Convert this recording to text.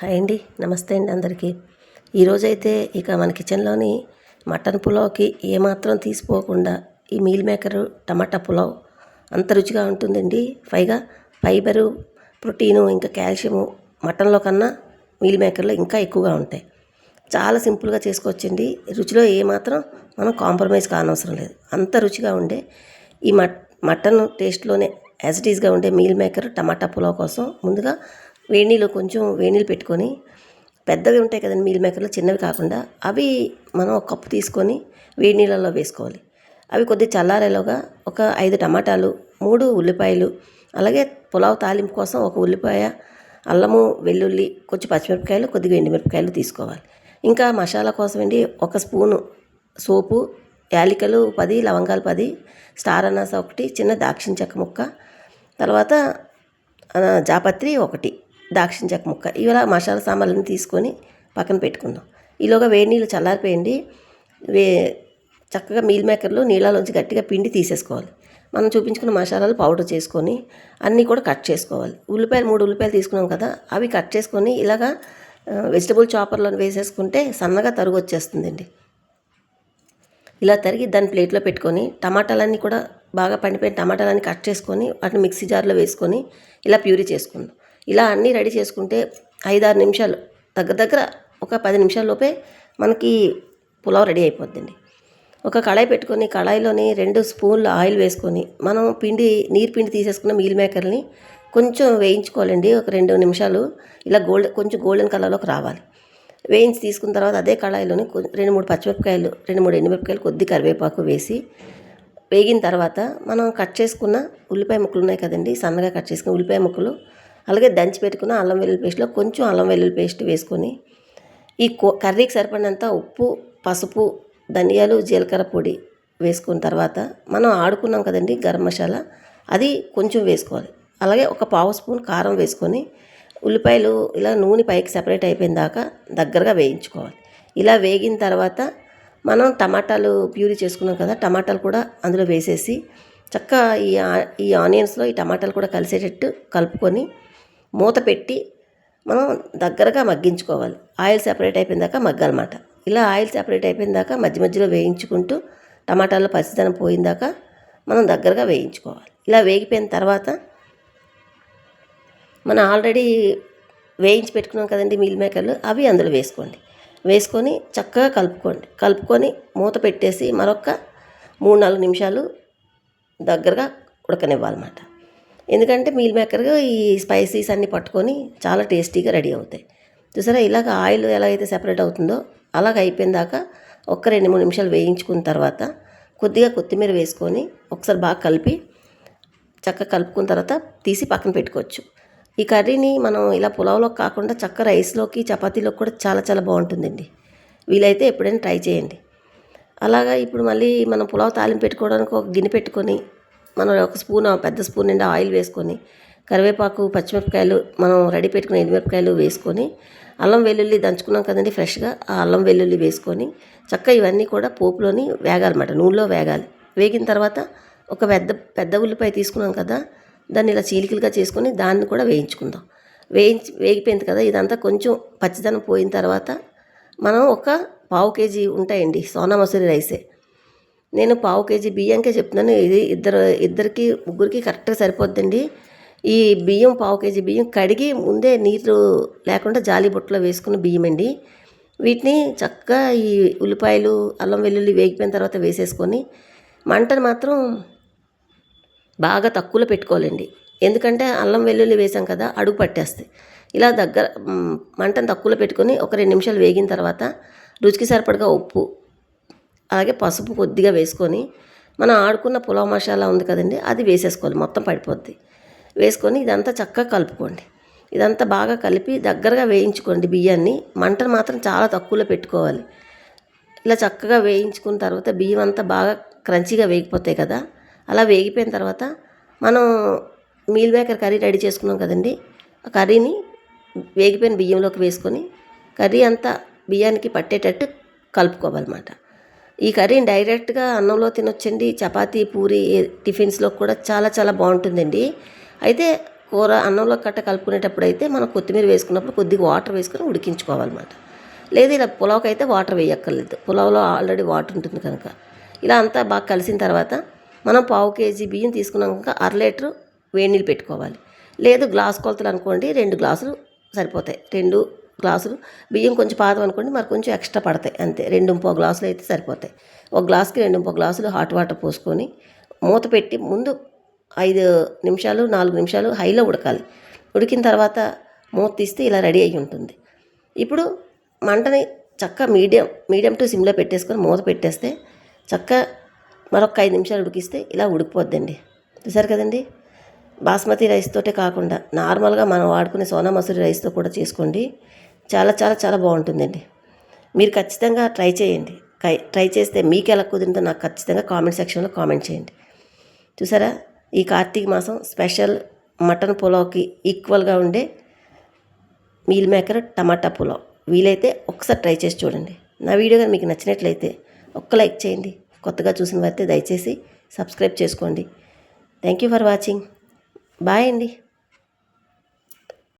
Hi అండి. నమస్తే అండి అందరికీ. ఈరోజైతే ఇక మన కిచెన్లోని మటన్ పులావ్కి ఏమాత్రం తీసిపోకుండా ఈ మీల్ మేకరు టమాటా పులావ్ అంత రుచిగా ఉంటుందండి. పైగా ఫైబరు ప్రోటీను ఇంకా కాల్షియము మటన్లో కన్నా మీల్ మేకర్లో ఇంకా ఎక్కువగా ఉంటాయి. చాలా సింపుల్గా చేసుకోవచ్చండి. రుచిలో ఏమాత్రం మనం కాంప్రమైజ్ కానవసరం లేదు. అంత రుచిగా ఉండే ఈ మట్ మటన్ టేస్ట్లోనే యాజ్ ఇట్ ఉండే మీల్ మేకర్ టమాటా పులావ్ కోసం ముందుగా వేడి నీళ్ళు కొంచెం వేణీలు పెట్టుకొని పెద్దవి ఉంటాయి కదండి మీల్ మేకర్లు చిన్నవి కాకుండా అవి మనం ఒక కప్పు తీసుకొని వేడి నీళ్ళల్లో వేసుకోవాలి. అవి కొద్ది చల్లారేలోగా ఒక ఐదు టమాటాలు మూడు ఉల్లిపాయలు అలాగే పులావ్ తాలింపు కోసం ఒక ఉల్లిపాయ అల్లము వెల్లుల్లి కొంచెం పచ్చిమిరపకాయలు కొద్దిగా ఎండుమిరపకాయలు తీసుకోవాలి. ఇంకా మసాలా కోసం అండి ఒక స్పూను సోపు యాలికలు పది లవంగాలు పది స్టార్ అనాస ఒకటి చిన్న దాక్షిణ చెక్క ముక్క తర్వాత జాపత్రి ఒకటి. దాక్షించక ముక్క. ఇలా మసాలా సామాన్లన్నీ తీసుకొని పక్కన పెట్టుకుందాం. ఈలోగా వేడి నీళ్ళు చల్లారిపోయండి వే చక్కగా మీల్ మేకర్లో నీళ్ళలోంచి గట్టిగా పిండి తీసేసుకోవాలి. మనం చూపించుకున్న మసాలాలు పౌడర్ చేసుకొని అన్నీ కూడా కట్ చేసుకోవాలి. ఉల్లిపాయలు మూడు ఉల్లిపాయలు తీసుకున్నాం కదా అవి కట్ చేసుకొని ఇలాగా వెజిటబుల్ చాపర్లో వేసేసుకుంటే సన్నగా తరుగు వచ్చేస్తుందండి. ఇలా తరిగి దాన్ని ప్లేట్లో పెట్టుకొని టమాటాలన్నీ కూడా బాగా పండిపోయిన టమాటాలన్నీ కట్ చేసుకొని వాటిని మిక్సీ జార్లో వేసుకొని ఇలా ప్యూరీ చేసుకుందాం. ఇలా అన్నీ రెడీ చేసుకుంటే ఐదారు నిమిషాలు దగ్గర దగ్గర ఒక పది నిమిషాల్లోపే మనకి పులావ్ రెడీ అయిపోద్దండి. ఒక కళాయి పెట్టుకొని కళాయిలోని రెండు స్పూన్ల ఆయిల్ వేసుకొని మనం పిండి నీరు పిండి తీసేసుకున్న మీల్ మేకర్ని కొంచెం వేయించుకోవాలండి ఒక రెండు నిమిషాలు. ఇలా గోల్డ్ కొంచెం గోల్డెన్ కలర్లోకి రావాలి. వేయించి తీసుకున్న తర్వాత అదే కళాయిలోని రెండు మూడు పచ్చిమిరపకాయలు రెండు మూడు ఎండుమిరపకాయలు కొద్ది కరివేపాకు వేసి వేగిన తర్వాత మనం కట్ చేసుకున్న ఉల్లిపాయ ముక్కలు ఉన్నాయి కదండి సన్నగా కట్ చేసుకున్న ఉల్లిపాయ ముక్కలు అలాగే దంచి పెట్టుకున్న అల్లం వెల్లుల్లి పేస్ట్లో కొంచెం అల్లం వెల్లుల్లి పేస్ట్ వేసుకొని ఈ కో కర్రీకి సరిపడినంత ఉప్పు పసుపు ధనియాలు జీలకర్ర పొడి వేసుకున్న తర్వాత మనం ఆడుకున్నాం కదండి గరం మసాలా అది కొంచెం వేసుకోవాలి. అలాగే ఒక పావు స్పూన్ కారం వేసుకొని ఉల్లిపాయలు ఇలా నూనె పైకి సెపరేట్ అయిపోయిన దాకా దగ్గరగా వేయించుకోవాలి. ఇలా వేగిన తర్వాత మనం టమాటాలు ప్యూరీ చేసుకున్నాం కదా టమాటాలు కూడా అందులో వేసేసి చక్కగా ఈ ఈ ఆనియన్స్లో ఈ టమాటాలు కూడా కలిసేటట్టు కలుపుకొని మూత పెట్టి మనం దగ్గరగా మగ్గించుకోవాలి. ఆయిల్ సెపరేట్ అయిపోయిన దాకా మగ్గాలన్నమాట. ఇలా ఆయిల్ సెపరేట్ అయిపోయిన దాకా మధ్య మధ్యలో వేయించుకుంటూ టమాటాలో పసిదనం పోయిన దాకా మనం దగ్గరగా వేయించుకోవాలి. ఇలా వేగిపోయిన తర్వాత మనం ఆల్రెడీ వేయించి పెట్టుకున్నాం కదండి మీల్ మేకర్లు అవి అందులో వేసుకోండి. వేసుకొని చక్కగా కలుపుకోండి. కలుపుకొని మూత పెట్టేసి మరొక మూడు నాలుగు నిమిషాలు దగ్గరగా ఉడకనివ్వాలన్నమాట. ఎందుకంటే మీల్ మేకర్గా ఈ స్పైసీస్ అన్నీ పట్టుకొని చాలా టేస్టీగా రెడీ అవుతాయి. చూసారా? ఇలాగ ఆయిల్ ఎలా అయితే సెపరేట్ అవుతుందో అలాగ అయిపోయిన దాకా ఒక్క రెండు మూడు నిమిషాలు వేయించుకున్న తర్వాత కొద్దిగా కొత్తిమీర వేసుకొని ఒకసారి బాగా కలిపి చక్కగా కలుపుకున్న తర్వాత తీసి పక్కన పెట్టుకోవచ్చు. ఈ కర్రీని మనం ఇలా పులావ్లో కాకుండా చక్క రైస్లోకి చపాతీలోకి కూడా చాలా చాలా బాగుంటుందండి. వీలైతే ఎప్పుడైనా ట్రై చేయండి. అలాగా ఇప్పుడు మళ్ళీ మనం పులావ్ తాలింపు పెట్టుకోవడానికి ఒక గిన్నె పెట్టుకొని మనం ఒక స్పూన్ పెద్ద స్పూన్ నిండా ఆయిల్ వేసుకొని కరివేపాకు పచ్చిమిరపకాయలు మనం రెడీ పెట్టుకున్న ఎండుమిరపకాయలు వేసుకొని అల్లం వెల్లుల్లి దంచుకున్నాం కదండి ఫ్రెష్గా ఆ అల్లం వెల్లుల్లి వేసుకొని చక్కగా ఇవన్నీ కూడా పోపులోని వేగాలన్నమాట నూనెలో వేగాలి. వేగిన తర్వాత ఒక పెద్ద పెద్ద ఉల్లిపాయ తీసుకున్నాం కదా దాన్ని ఇలా చీలికలుగా చేసుకొని దాన్ని కూడా వేయించుకుందాం. వేయించి వేగిపోయింది కదా ఇదంతా కొంచెం పచ్చిదనం పోయిన తర్వాత మనం ఒక పావు కేజీ ఉంటాయండి సోనా మసూరి రైసే. నేను పావు కేజీ బియ్యంకే చెప్తున్నాను. ఇది ఇద్దరు ఇద్దరికి ముగ్గురికి కరెక్ట్గా సరిపోద్దండి. ఈ బియ్యం పావు కేజీ బియ్యం కడిగి ముందే నీరు లేకుండా జాలి బుట్టలో వేసుకున్న బియ్యం అండి. వీటిని చక్కగా ఈ ఉల్లిపాయలు అల్లం వెల్లుల్లి వేగిపోయిన తర్వాత వేసేసుకొని మంటను మాత్రం బాగా తక్కువలో పెట్టుకోవాలండి. ఎందుకంటే అల్లం వెల్లుల్లి వేసాం కదా అడుగు పట్టేస్తాయి. ఇలా దగ్గర మంటను తక్కువలో పెట్టుకొని ఒక రెండు నిమిషాలు వేగిన తర్వాత రుచికి సరిపడగా ఉప్పు అలాగే పసుపు కొద్దిగా వేసుకొని మనం ఆడుకున్న పులావ్ మసాలా ఉంది కదండి అది వేసేసుకోవాలి. మొత్తం పడిపోద్ది. వేసుకొని ఇదంతా చక్కగా కలుపుకోండి. ఇదంతా బాగా కలిపి దగ్గరగా వేయించుకోండి బియ్యాన్ని. మంటను మాత్రం చాలా తక్కువలో పెట్టుకోవాలి. ఇలా చక్కగా వేయించుకున్న తర్వాత బియ్యం అంతా బాగా క్రంచీగా వేగిపోతాయి కదా అలా వేగిపోయిన తర్వాత మనం మీల్ మేకర్ కర్రీ రెడీ చేసుకున్నాం కదండి ఆ కర్రీని వేగిపోయిన బియ్యంలోకి వేసుకొని కర్రీ అంతా బియ్యానికి పట్టేటట్టు కలుపుకోవాలన్నమాట. ఈ కర్రీని డైరెక్ట్గా అన్నంలో తినొచ్చండి. చపాతీ పూరి టిఫిన్స్లో కూడా చాలా చాలా బాగుంటుందండి. అయితే కూర అన్నంలో కట్ట కలుపుకునేటప్పుడు అయితే మనం కొత్తిమీర వేసుకున్నప్పుడు కొద్దిగా వాటర్ వేసుకుని ఉడికించుకోవాలన్నమాట. లేదు ఇలా పులావ్కి అయితే వాటర్ వేయక్కర్లేదు. పులావ్లో ఆల్రెడీ వాటర్ ఉంటుంది కనుక. ఇలా అంతా బాగా కలిసిన తర్వాత మనం పావు కేజీ బియ్యం తీసుకున్నాక అర లీటర్ వేడి నీళ్ళు పెట్టుకోవాలి. లేదు గ్లాస్ కొలతలు అనుకోండి రెండు గ్లాసులు సరిపోతాయి. రెండు గ్లాసులు. బియ్యం కొంచెం పాదం అనుకోండి మరి కొంచెం ఎక్స్ట్రా పడతాయి అంతే. రెండు ముప్పో గ్లాసులు అయితే సరిపోతాయి. ఒక గ్లాస్కి రెండు ముప్పో గ్లాసులు హాట్ వాటర్ పోసుకొని మూత పెట్టి ముందు ఐదు నిమిషాలు నాలుగు నిమిషాలు హైలో ఉడకాలి. ఉడికిన తర్వాత మూత తీస్తే ఇలా రెడీ అయి ఉంటుంది. ఇప్పుడు మంటని చక్క మీడియం మీడియం టు సిమ్లో పెట్టేసుకొని మూత పెట్టేస్తే చక్క మరొక ఐదు నిమిషాలు ఉడికిస్తే ఇలా ఉడికిపోద్దండి. చూసారు కదండి? బాస్మతి రైస్ తోటే కాకుండా నార్మల్గా మనం వాడుకునే సోనా మసూరి రైస్తో కూడా చేసుకోండి. చాలా చాలా చాలా బాగుంటుందండి. మీరు ఖచ్చితంగా ట్రై చేయండి. ట్రై చేస్తే మీకు ఎలా కుదిరిందో నాకు ఖచ్చితంగా కామెంట్ సెక్షన్లో కామెంట్ చేయండి. చూసారా? ఈ కార్తీక మాసం స్పెషల్ మటన్ పులావ్కి ఈక్వల్గా ఉండే మీల్ మేకర్ టమాటా పులావ్. వీలైతే ఒకసారి ట్రై చేసి చూడండి. నా వీడియో కానీ మీకు నచ్చినట్లయితే ఒక్క లైక్ చేయండి. కొత్తగా చూసిన వారితే దయచేసి సబ్స్క్రైబ్ చేసుకోండి. Thank you for watching. Bye అండి.